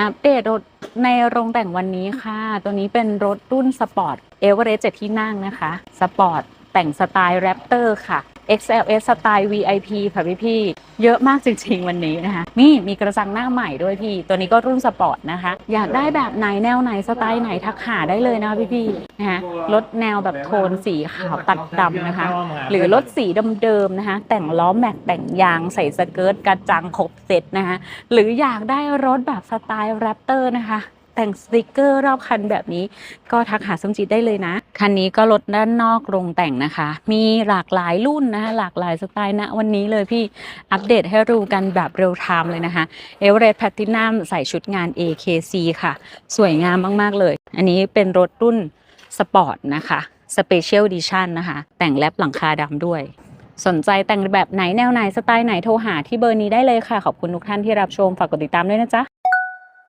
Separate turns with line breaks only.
อัปเดตรถในโรงแต่งวันนี้ค่ะ ตัวนี้เป็นรถรุ่นสปอร์ตเอเวอเรสต์เจ็ดที่นั่งนะคะ สปอร์ตแต่งสไตล์แรปเตอร์ค่ะ XLS สไตล์ VIP ค่ะพี่พี่ เยอะมากจริงๆวันนี้นะคะ นี่มีกระจังหน้าใหม่ด้วยพี่ ตัวนี้ก็รุ่นสปอร์ตนะคะ อยากได้แบบไหนแนวไหนสไตล์ไหนทักหาได้เลยนะคะพี่พี่ๆนะคะรถแนวแบบโทนสีขาวตัดดำนะคะ หรือรถสีเดิมๆนะคะ แต่งล้อแม็กแต่งยางใส่สเกิร์ตกระจังครบเซ็ตนะคะ หรืออยากได้รถแบบสไตล์แรปเตอร์นะคะ แต่งสติกเกอร์รอบคันแบบนี้ ก็ทักหาสมจิตได้เลยนะ คันนี้ก็รถด้านนอกโรงแต่งนะคะ มีหลากหลายรุ่นนะคะหลากหลายสไตล์นะวันนี้เลยพี่อัปเดตให้รู้กันแบบเร็วไทม์เลยนะคะเอเวอเรสต์แพลตินัมใส่ชุดงาน AKC ค่ะ สวยงามมาก ๆ เลย อันนี้เป็นรถรุ่นสปอร์ตนะคะ Special Edition นะคะ แต่งแลบหลังคาดำด้วย สนใจแต่งแบบไหนแนวไหนสไตล์ไหนโทรหาที่เบอร์นี้ได้เลยค่ะ ขอบคุณทุกท่านที่รับชม ฝากกดติดตามด้วยนะจ๊ะ